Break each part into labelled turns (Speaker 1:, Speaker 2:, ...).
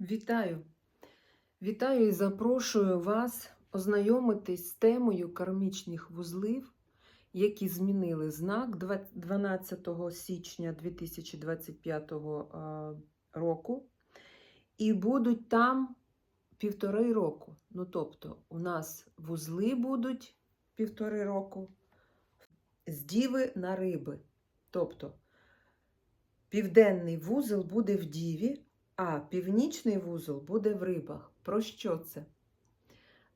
Speaker 1: Вітаю! Вітаю і запрошую вас ознайомитись з темою кармічних вузлів, які змінили знак 12 січня 2025 року, і будуть там півтори року. Ну, тобто, у нас вузли будуть півтори року з діви на риби. Тобто, південний вузол буде в діві. А північний вузол буде в рибах. Про що це?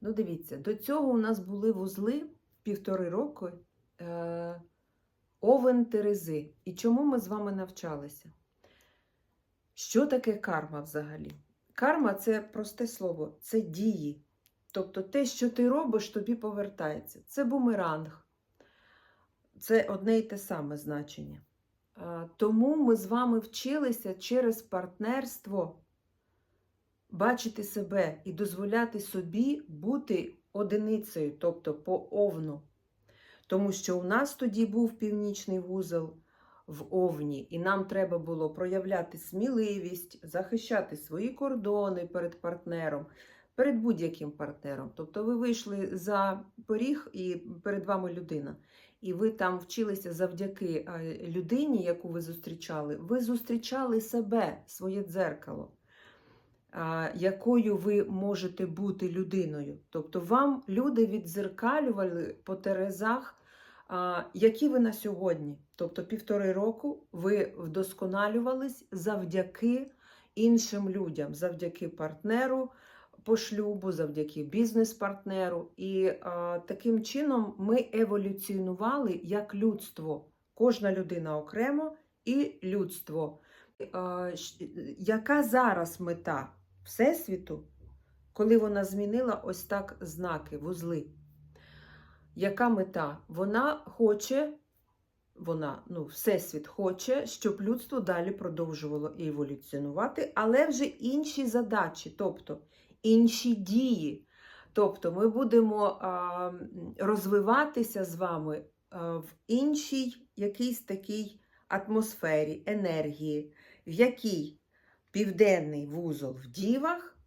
Speaker 1: Ну, дивіться, до цього у нас були вузли півтори року е, овен Терези. І чому ми з вами навчалися? Що таке карма взагалі? Карма це просте слово, це дії. Тобто те, що ти робиш, тобі повертається. Це бумеранг. Це одне і те саме значення. Е, Тому ми з вами вчилися через партнерство бачити себе і дозволяти собі бути одиницею, тобто по овну. Тому що у нас тоді був північний вузол в овні, і нам треба було проявляти сміливість, захищати свої кордони перед партнером, перед будь-яким партнером. Тобто ви вийшли за поріг і перед вами людина і ви там вчилися завдяки е, людині, яку ви зустрічали, ви зустрічали себе, своє дзеркало, якою ви можете бути людиною. Тобто вам люди віддзеркалювали по терезах, які ви на сьогодні. Тобто півтори року ви вдосконалювались завдяки іншим людям, завдяки партнеру по шлюбу, завдяки бізнес-партнеру. І а, таким чином ми еволюціонували як людство, кожна людина окремо і людство. А, яка зараз мета Всесвіту, коли вона змінила ось так знаки, вузли? Яка мета? Вона хоче, вона, ну, Всесвіт хоче, щоб людство далі продовжувало еволюціонувати, але вже інші задачі, тобто інші дії. Тобто ми будемо розвиватися з вами в іншій якійсь такій атмосфері, енергії, в якій південний вузол в дівах,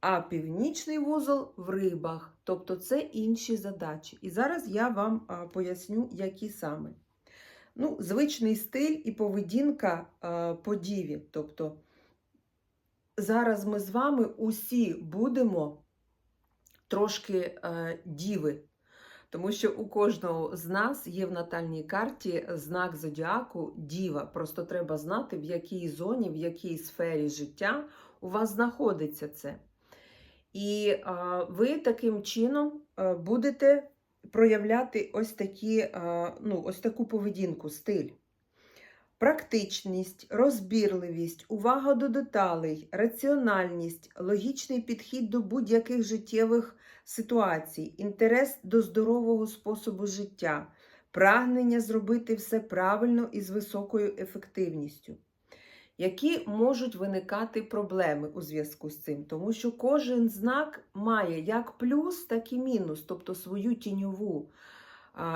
Speaker 1: а північний вузол в рибах. Тобто це інші задачі. І зараз я вам поясню, які саме. Ну, звичний стиль і поведінка по діві. Тобто зараз ми з вами усі будемо трошки е, діви. Тому що у кожного з нас є в натальній карті знак зодіаку діва. Просто треба знати, в якій зоні, в якій сфері життя у вас знаходиться це. І е, ви таким чином е, будете проявляти ось, такі, е, ну, ось таку поведінку, стиль. Практичність, розбірливість, увага до деталей, раціональність, логічний підхід до будь-яких життєвих ситуацій, інтерес до здорового способу життя, прагнення зробити все правильно і з високою ефективністю. Які можуть виникати проблеми у зв'язку з цим? Тому що кожен знак має як плюс, так і мінус, тобто свою тіньову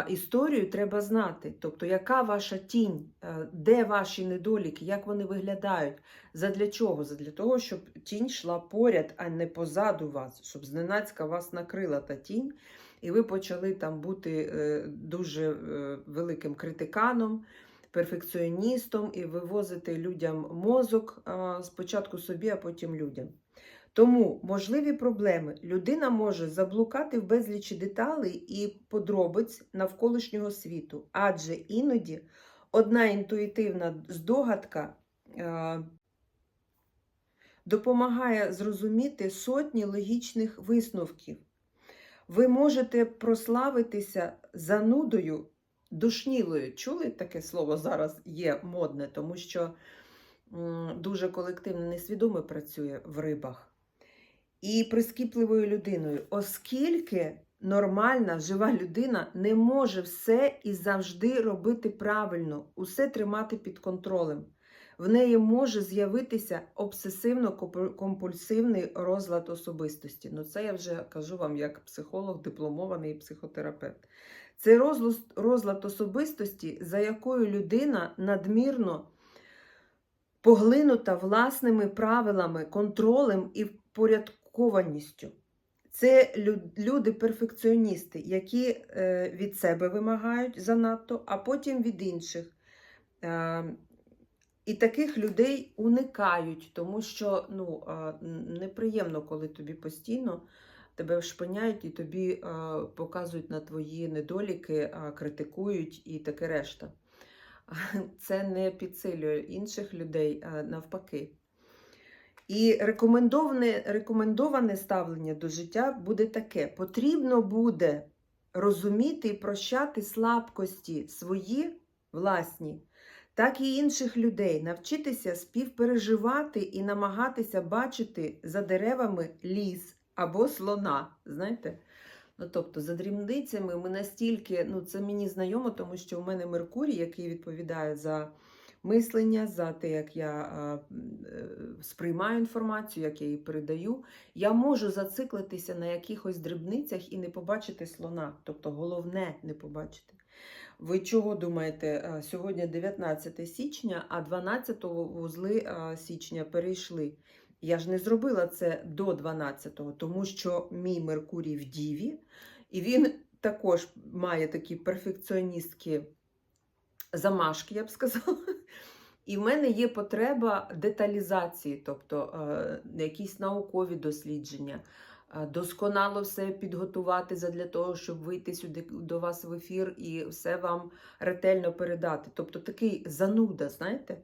Speaker 1: історію треба знати. Тобто, яка ваша тінь, е, де ваші недоліки, як вони виглядають, задля чого? Задля того, щоб тінь йшла поряд, а не позаду вас, щоб зненацька вас накрила та тінь, і ви почали там бути е, дуже е, великим критиканом. Перфекціоністом і вивозити людям мозок спочатку собі, а потім людям. Тому можливі проблеми. Людина може заблукати в безлічі деталей і подробиць навколишнього світу, адже іноді одна інтуїтивна здогадка е, допомагає зрозуміти сотні логічних висновків. Ви можете прославитися занудою душнілою. Чули таке слово зараз є модне, тому що дуже колективно несвідомо працює в рибах і прискіпливою людиною, оскільки нормальна жива людина не може все і завжди робити правильно, усе тримати під контролем. В неї може з'явитися обсесивно-компульсивний розлад особистості. Ну, це я вже кажу вам як психолог, дипломований психотерапевт. Це розлад, особистості, за якою людина надмірно поглинута власними правилами, контролем і впорядкованістю. Це люди-перфекціоністи, які е, від себе вимагають занадто, а потім від інших. Е, і таких людей уникають, тому що ну, е, неприємно, коли тобі постійно тебе вшпиняють і тобі показують на твої недоліки, критикують і таке решта. Це не підсилює інших людей, навпаки. І рекомендоване, рекомендоване ставлення до життя буде таке: потрібно буде розуміти і прощати слабкості свої власні, так і інших людей, навчитися співпереживати і намагатися бачити за деревами ліс або слона. Знаєте? Ну, тобто, за дрібницями ми настільки, ну це мені знайомо, тому що у мене Меркурій, який відповідає за мислення, за те, як я е, сприймаю інформацію, як я її передаю, я можу зациклитися на якихось дрібницях і не побачити слона. Тобто головне не побачити. Ви чого думаєте? Сьогодні 19 січня, а 12 вузли січня перейшли. Я ж не зробила це до 12-го, тому що мій Меркурій в Діві, і він також має такі перфекціоністські замашки, я б сказала. І в мене є потреба деталізації, тобто е, якісь наукові дослідження, е, досконало все підготувати задля того, щоб вийти сюди до вас в ефір і все вам ретельно передати. Тобто такий зануда, знаєте?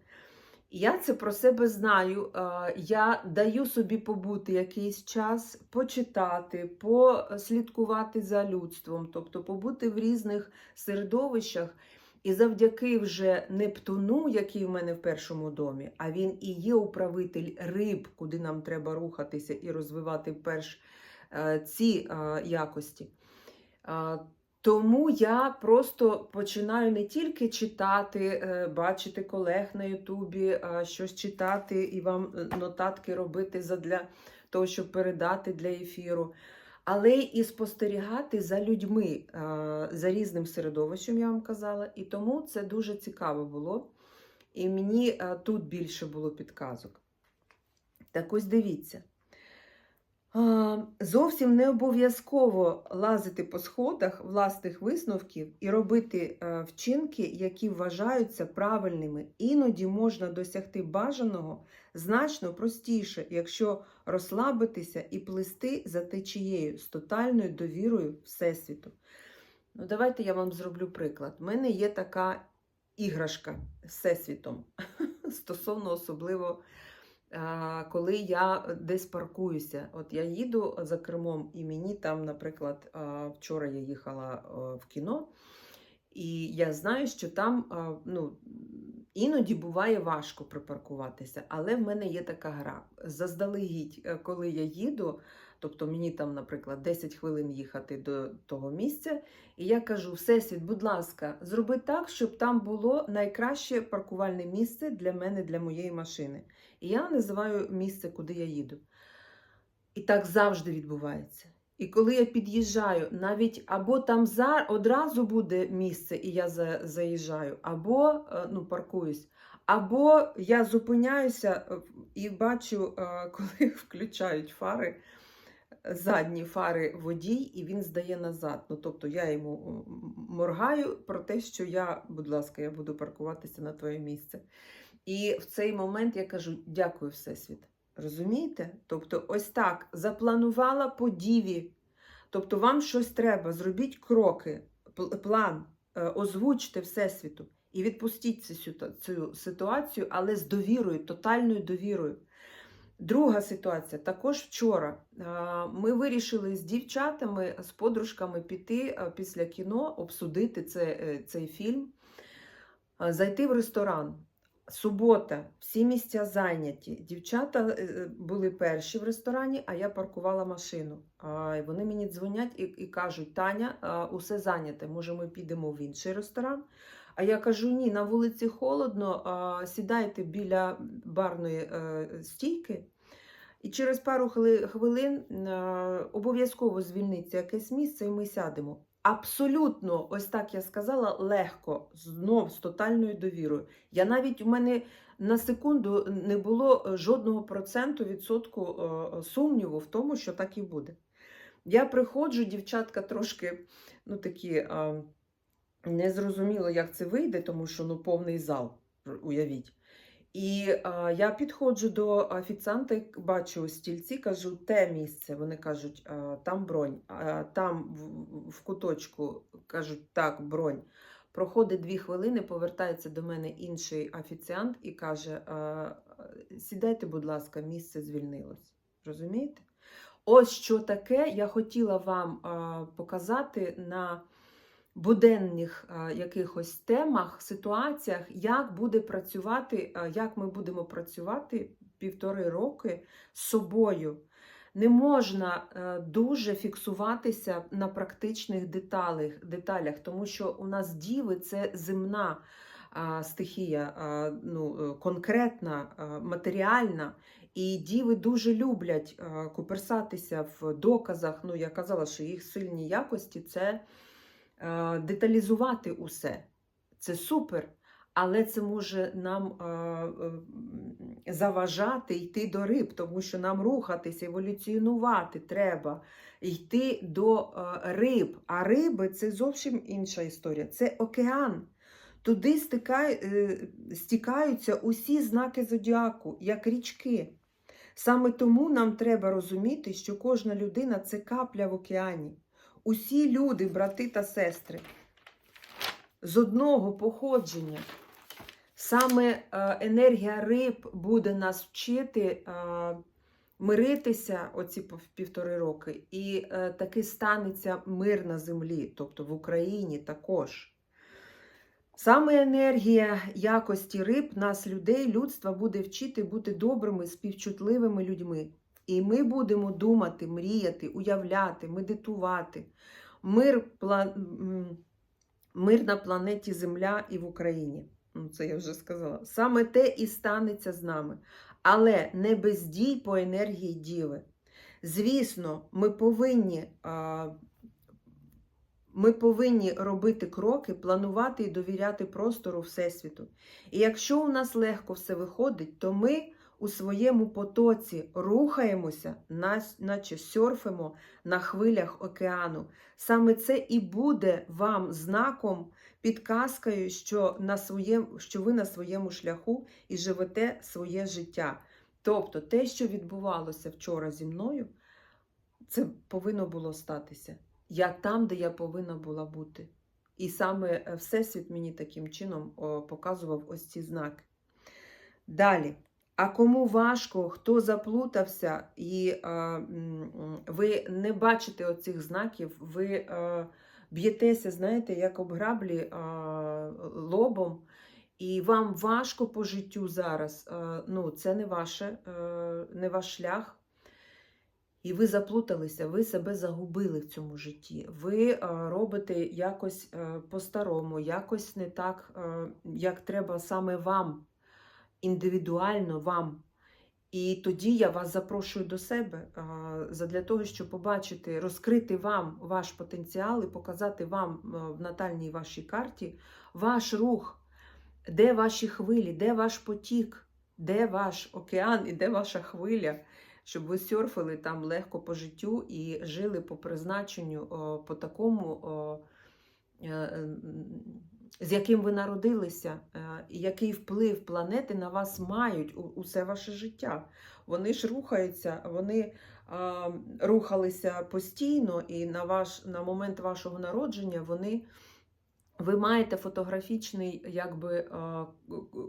Speaker 1: Я це про себе знаю. е, Я даю собі побути якийсь час, почитати, послідкувати за людством, тобто побути в різних середовищах. І завдяки вже Нептуну, який в мене в першому домі, а він і є управитель риб, куди нам треба рухатися і розвивати перш е, ці е, якості. Е, Тому я просто починаю не тільки читати, бачити колег на Ютубі, щось читати і вам нотатки робити задля того, щоб передати для ефіру, але і спостерігати за людьми, е, за різним середовищем, я вам казала. І тому це дуже цікаво було. І мені е, тут більше було підказок. Так ось дивіться. Зовсім не обов'язково лазити по сходах власних висновків і робити е, вчинки, які вважаються правильними. Іноді можна досягти бажаного значно простіше, якщо розслабитися і плисти за течією з тотальною довірою Всесвіту. Ну, давайте я вам зроблю приклад. У мене є така іграшка з Всесвітом стосовно особливо коли я десь паркуюся. От я їду за кермом, і мені там, наприклад, вчора я їхала в кіно, і я знаю, що там ну, іноді буває важко припаркуватися, але в мене є така гра. Заздалегідь, е, коли я їду, тобто мені там, наприклад, 10 хвилин їхати до того місця, і я кажу: Всесвіт, будь ласка, зроби так, щоб там було найкраще паркувальне місце для мене, для моєї машини. І я називаю місце, куди я їду. І так завжди відбувається. І коли я під'їжджаю, навіть або там за, одразу буде місце, і я за, заїжджаю, або е, ну, паркуюсь, або я зупиняюся е, і бачу, е, коли включають фари, задні фари водій, і він здає назад. Ну, тобто я йому моргаю про те, що я, будь ласка, я буду паркуватися на твоє місце. І в цей момент я кажу: дякую, Всесвіт. Розумієте? Тобто, ось так запланувала по діві. Тобто, вам щось треба, зробіть кроки, план, е, озвучте Всесвіту і відпустіть цю ситуацію, але з довірою, тотальною довірою. Друга ситуація також вчора. Ми вирішили з дівчатами, з подружками піти після кіно, обсудити це, е, цей фільм, зайти в ресторан. Субота, всі місця зайняті. Дівчата е, були перші в ресторані, а я паркувала машину. Вони мені дзвонять і, і кажуть: Таня, усе зайняте, може, ми підемо в інший ресторан. А я кажу: ні, на вулиці холодно, сідайте біля барної е, стійки. І через пару хвилин е, обов'язково звільниться якесь місце, і ми сядемо. абсолютно, ось так я сказала, легко, знов з тотальною довірою. Я навіть у мене на секунду не було е, жодного проценту відсотку сумніву в тому, що так і буде. Я приходжу, дівчатка трошки, ну такі, не зрозуміло, як це вийде, тому що ну, повний зал, уявіть. І а, я підходжу до офіціанта, бачу стільці, кажу, те місце. Вони кажуть, а, там бронь, а, там в, в куточку кажуть, так, бронь. Проходить дві хвилини, повертається до мене інший офіціант і каже: а, сідайте, будь ласка, місце звільнилось. Розумієте? Ось що таке я хотіла вам а, показати на буденних якихось темах, ситуаціях, як буде працювати, як ми будемо працювати півтори роки з собою. Не можна е, дуже фіксуватися на практичних деталях, деталях, тому що у нас діви це земна стихія, ну, е, конкретна, матеріальна. І діви дуже люблять куперсатися в доказах. Ну, я казала, що їх сильні якості це деталізувати усе. Це супер. Але це може нам е, заважати йти до риб, тому що нам рухатися, еволюціонувати треба, йти до риб. А риби це зовсім інша історія. Це океан. Туди е, стікаються усі знаки зодіаку, як річки. Саме тому нам треба розуміти, що кожна людина це капля в океані. Усі люди, брати та сестри, з одного походження. Саме е, енергія риб буде нас вчити е, миритися оці півтори роки, і е, таки станеться мир на землі, тобто в Україні також. Саме енергія якості риб нас, людей, людства буде вчити бути добрими, співчутливими людьми. І ми будемо думати, мріяти, уявляти, медитувати. Мир, пла... мир на планеті Земля і в Україні. Ну, Це я вже сказала. Саме те і станеться з нами. Але не без дій по енергії Діви. Звісно, ми повинні, а, ми повинні робити кроки, планувати і довіряти простору Всесвіту. І якщо у нас легко все виходить, то ми у своєму потоці рухаємося, наче серфимо на хвилях океану. Саме це і буде вам знаком, підказкою, що, на своєму, що ви на своєму шляху і живете своє життя. Тобто те, що відбувалося вчора зі мною, це повинно було статися. Я там, де я повинна була бути. І саме е, Всесвіт мені таким чином показував ось ці знаки. Далі. А кому важко, хто заплутався, і м, ви не бачите оцих знаків, ви е, б'єтеся, знаєте, як об граблі е, лобом, і вам важко по життю зараз. Е, ну, це не, ваше, е, не ваш шлях. І ви заплуталися, ви себе загубили в цьому житті. Ви робите якось е, по-старому, якось не так, е, як треба саме вам, індивідуально вам. І тоді я вас запрошую до себе задля того, щоб побачити, розкрити вам ваш потенціал і показати вам в натальній вашій карті ваш рух, де ваші хвилі, де ваш потік, де ваш океан і де ваша хвиля? Щоб ви серфили там легко по життю і жили по призначенню, по такому, е, з яким ви народилися, е, який вплив планети на вас мають усе ваше життя. Вони ж рухаються, вони а, рухалися постійно, і на, ваш, на момент вашого народження вони. Ви маєте фотографічний, якби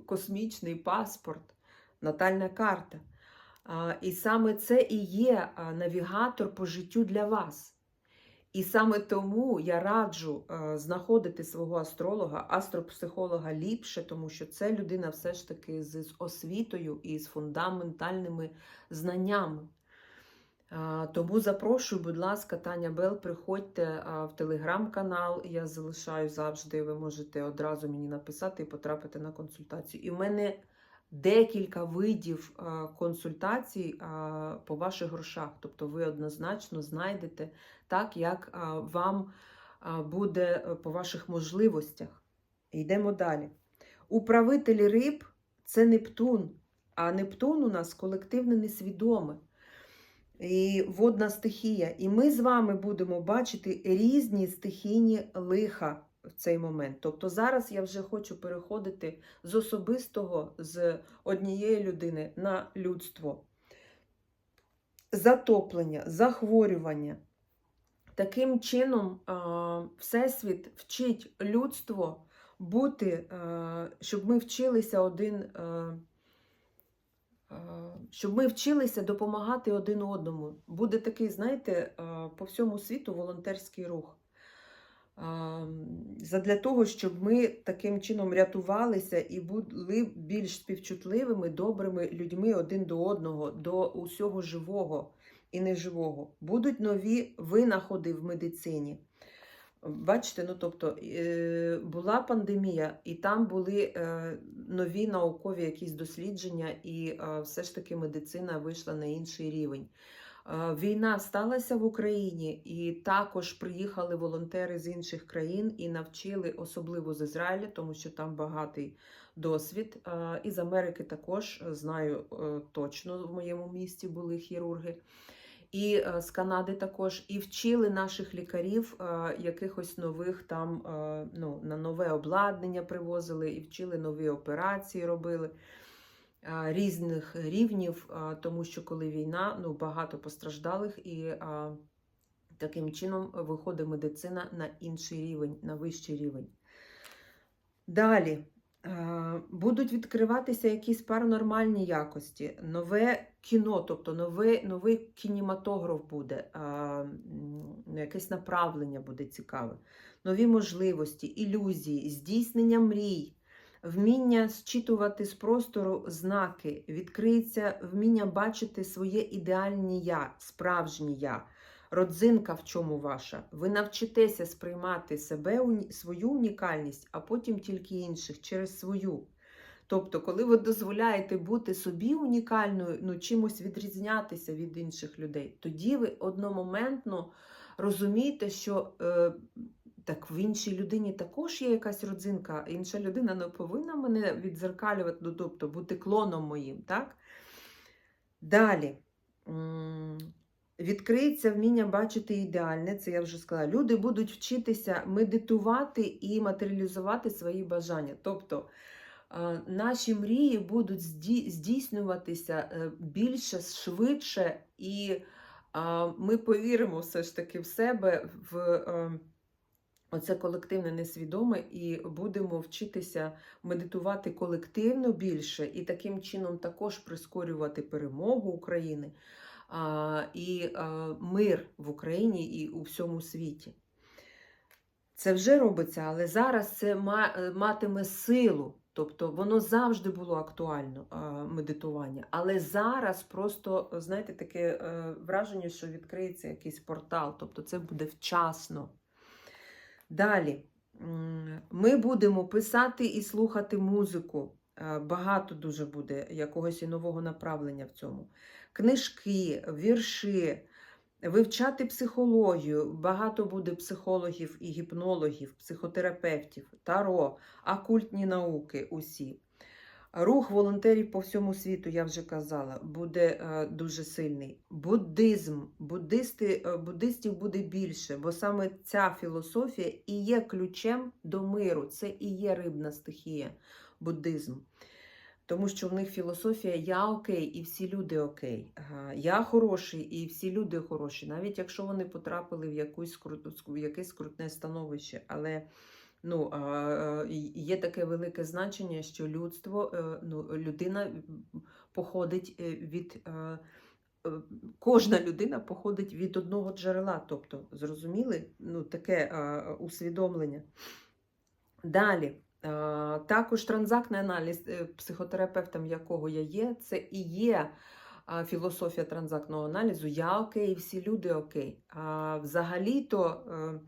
Speaker 1: космічний паспорт, натальна карта. І саме це і є навігатор по життю для вас. І саме тому я раджу знаходити свого астролога, астропсихолога ліпше, тому що це людина все ж таки з освітою і з фундаментальними знаннями. Тому запрошую, будь ласка, Таня Бел, приходьте в телеграм-канал. Я залишаю завжди. Ви можете одразу мені написати і потрапити на консультацію. І в мене декілька видів консультацій по ваших грошах. Тобто ви однозначно знайдете так, як вам буде е, по ваших можливостях. Йдемо далі. Управитель риб це Нептун, а Нептун у нас колективне несвідоме і водна стихія. І ми з вами будемо бачити різні стихійні лиха в цей момент. Тобто зараз я вже хочу переходити з особистого, з однієї людини на людство. Затоплення, захворювання. Таким чином, Всесвіт вчить людство бути, щоб ми вчилися один. Щоб ми вчилися допомагати один одному. Буде такий, знаєте, по всьому світу волонтерський рух. Задля того, щоб ми таким чином рятувалися і були більш співчутливими, добрими людьми один до одного, до усього живого і неживого. Будуть нові винаходи в медицині. Бачите, ну тобто е, була пандемія, і там були е, нові наукові якісь дослідження, і е, все ж таки медицина вийшла на інший рівень. Е, Війна сталася в Україні, і також приїхали волонтери з інших країн і навчили, особливо з Ізраїля, тому що там багатий досвід. Е, І з Америки також е, знаю точно в моєму місті були хірурги. І з Канади також, і вчили наших лікарів якихось нових там ну, на нове обладнання привозили, і вчили нові операції робили різних рівнів, е, тому що коли війна, ну багато постраждалих, і е, таким чином виходить медицина на інший рівень, на вищий рівень. Далі. Е, Будуть відкриватися якісь паранормальні якості, нове кіно, тобто новий, новий кінематограф буде, якесь направлення буде цікаве, нові можливості, ілюзії, здійснення мрій, вміння зчитувати з простору знаки, відкриється вміння бачити своє ідеальне я, справжнє я. Родзинка в чому ваша? Ви навчитеся сприймати себе, свою унікальність, а потім тільки інших через свою. Тобто, коли ви дозволяєте бути собі унікальною, ну чимось відрізнятися від інших людей, тоді ви одномоментно розумієте, що е, так в іншій людині також є якась родзинка, інша людина не повинна мене відзеркалювати, ну, тобто бути клоном моїм. так? Далі. Відкриється вміння бачити ідеальне, це я вже сказала. Люди будуть вчитися медитувати і матеріалізувати свої бажання. Тобто наші мрії будуть здійснюватися е, більше, швидше, і ми повіримо все ж таки в себе, в е, оце колективне несвідоме, і будемо вчитися медитувати колективно більше, і таким чином також прискорювати перемогу України а, і а, мир в Україні і у всьому світі. Це вже робиться, але зараз це е, матиме силу. Тобто воно завжди було актуально медитування. Але зараз просто, знаєте, таке е, враження, що відкриється якийсь портал, тобто це буде вчасно. Далі. Ми будемо писати і слухати музику. Е, Багато дуже буде якогось і нового направлення в цьому. Книжки, вірші, вивчати психологію. Багато буде психологів і гіпнологів, психотерапевтів, таро, окультні науки усі. Рух волонтерів по всьому світу, я вже казала, буде е, дуже сильний. Буддизм, буддисти, е, буддистів буде більше, бо саме ця філософія і є ключем до миру. Це і є рибна стихія, буддизм. Тому що в них філософія я окей, і всі люди окей. Я хороший, і всі люди хороші, навіть якщо вони потрапили в якусь в якесь крутне становище. Але ну, а, а, і- є таке велике значення, що людство, е, ну, людина походить е, від. е, е, Кожна людина походить від одного джерела, тобто, зрозуміли? Ну, таке а, усвідомлення. Далі. А, Також транзактний аналіз, е, психотерапевтом якого я є, це і є а, філософія транзактного аналізу. Я окей, всі люди окей. А взагалі-то е, е,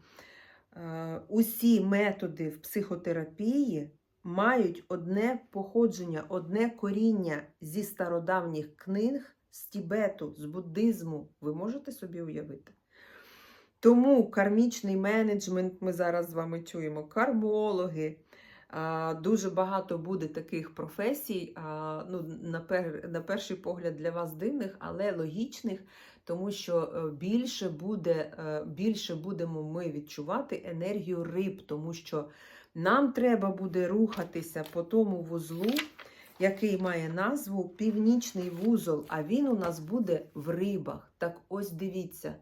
Speaker 1: усі методи в психотерапії мають одне походження, одне коріння зі стародавніх книг, з Тібету, з буддизму. Ви можете собі уявити? Тому кармічний менеджмент ми зараз з вами чуємо, кармологи. Дуже багато буде таких професій, ну, на, пер, на перший погляд для вас дивних, але логічних, тому що е, більше, буде, е, більше будемо ми відчувати енергію риб, тому що нам треба буде рухатися по тому вузлу, який має назву Північний вузол, а він у нас буде в рибах. Так ось дивіться.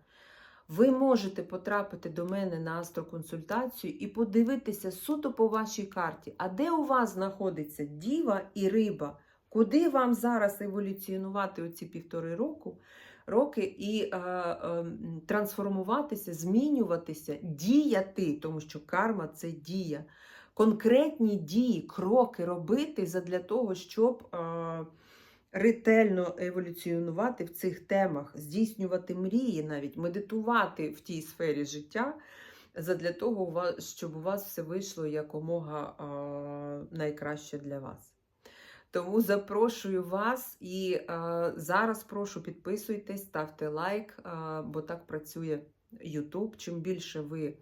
Speaker 1: Ви можете потрапити до мене на астроконсультацію і подивитися суто по вашій карті, а де у вас знаходиться діва і риба, куди вам зараз еволюціонувати оці півтори року, роки і е, е, трансформуватися, змінюватися, діяти, тому що карма це дія. Конкретні дії, кроки робити задля того, щоб е, ретельно еволюціонувати в цих темах, здійснювати мрії, навіть медитувати в тій сфері життя, задля того, щоб у вас все вийшло якомога найкраще для вас. Тому запрошую вас і а, зараз прошу підписуйтесь, ставте лайк, а, бо так працює YouTube. Чим більше ви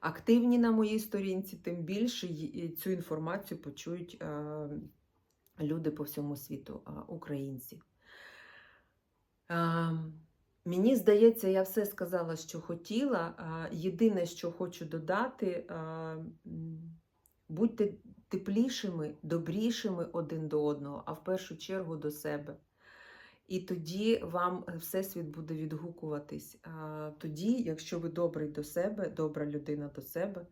Speaker 1: активні на моїй сторінці, тим більше цю інформацію почують а, люди по всьому світу, українці. Мені здається, я все сказала, що хотіла. Єдине, що хочу додати, будьте теплішими, добрішими один до одного, а в першу чергу до себе. І тоді вам Всесвіт буде відгукуватись. Тоді, якщо ви добрий до себе, добра людина до себе,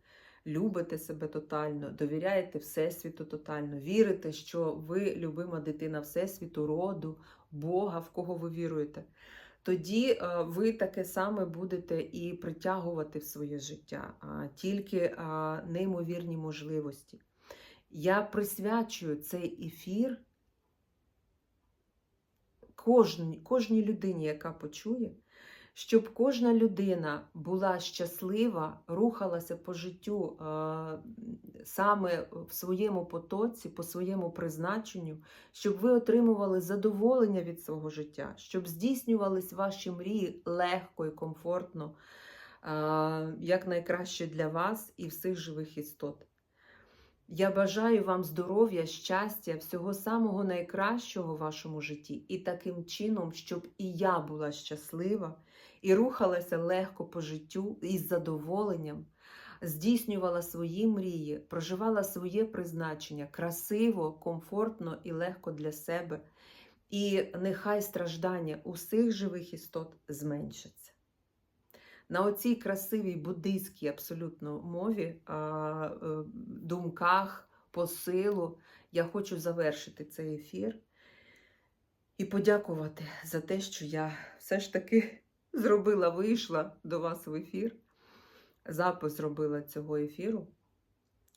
Speaker 1: любите себе тотально, довіряєте Всесвіту тотально, вірите, що ви любима дитина Всесвіту, роду, Бога, в кого ви віруєте, тоді е, ви таке саме будете і притягувати в своє життя, тільки неймовірні можливості. Я присвячую цей ефір кожній, кожній людині, яка почує, щоб кожна людина була щаслива, рухалася по життю е, саме в своєму потоці, по своєму призначенню, щоб ви отримували задоволення від свого життя, щоб здійснювались ваші мрії легко і комфортно, е, як найкраще для вас і всіх живих істот. Я бажаю вам здоров'я, щастя, всього самого найкращого в вашому житті, і таким чином, щоб і я була щаслива і рухалася легко по життю із задоволенням, здійснювала свої мрії, проживала своє призначення красиво, комфортно і легко для себе. І нехай страждання усіх живих істот зменшаться. На оцій красивій буддийській абсолютно мові, е, думках, посилу я хочу завершити цей ефір і подякувати за те, що я все ж таки зробила, вийшла до вас в ефір, запис зробила цього ефіру.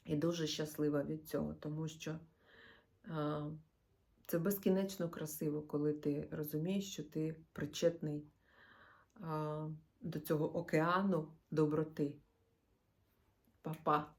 Speaker 1: І дуже щаслива від цього, тому що а, це безкінечно красиво, коли ти розумієш, що ти причетний а, до цього океану доброти. Па-па!